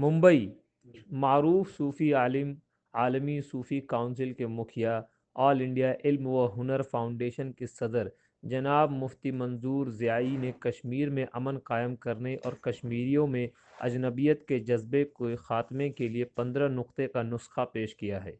ممبئی، معروف صوفی عالم، عالمی صوفی کونسل کے مکھیا، آل انڈیا علم و ہنر فاؤنڈیشن کے صدر جناب مفتی منظور ضیائی نے کشمیر میں امن قائم کرنے اور کشمیریوں میں اجنبیت کے جذبے کے خاتمے کے لیے پندرہ نقطے کا نسخہ پیش کیا ہے۔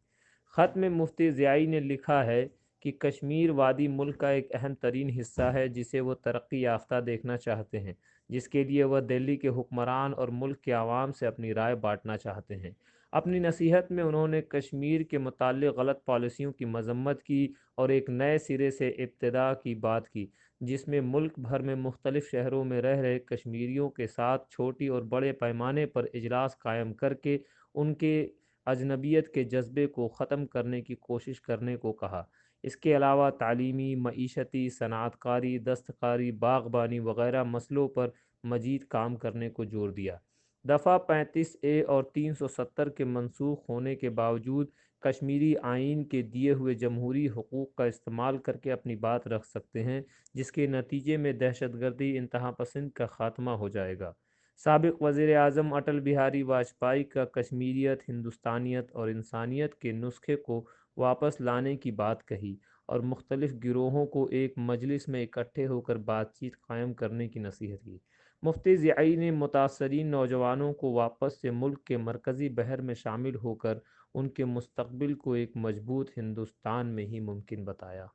خط میں مفتی ضیائی نے لکھا ہے کہ کشمیر وادی ملک کا ایک اہم ترین حصہ ہے جسے وہ ترقی یافتہ دیکھنا چاہتے ہیں، جس کے لیے وہ دہلی کے حکمران اور ملک کے عوام سے اپنی رائے بانٹنا چاہتے ہیں۔ اپنی نصیحت میں انہوں نے کشمیر کے متعلق غلط پالیسیوں کی مذمت کی اور ایک نئے سرے سے ابتدا کی بات کی، جس میں ملک بھر میں مختلف شہروں میں رہ رہے کشمیریوں کے ساتھ چھوٹی اور بڑے پیمانے پر اجلاس قائم کر کے ان کے اجنبیت کے جذبے کو ختم کرنے کی کوشش کرنے کو کہا۔ اس کے علاوہ تعلیمی، معیشتی صنعت کاری دستکاری، باغبانی وغیرہ مسئلوں پر مزید کام کرنے کو زور دیا۔ دفعہ پینتیس اے اور تین سو ستر کے منسوخ ہونے کے باوجود کشمیری آئین کے دیے ہوئے جمہوری حقوق کا استعمال کر کے اپنی بات رکھ سکتے ہیں، جس کے نتیجے میں دہشت گردی انتہا پسند کا خاتمہ ہو جائے گا۔ سابق وزیر اعظم اٹل بہاری واجپئی کا کشمیریت، ہندوستانیت اور انسانیت کے نسخے کو واپس لانے کی بات کہی اور مختلف گروہوں کو ایک مجلس میں اکٹھے ہو کر بات چیت قائم کرنے کی نصیحت کی۔ مفتی ضیائی نے متاثرین نوجوانوں کو واپس سے ملک کے مرکزی بحر میں شامل ہو کر ان کے مستقبل کو ایک مضبوط ہندوستان میں ہی ممکن بتایا۔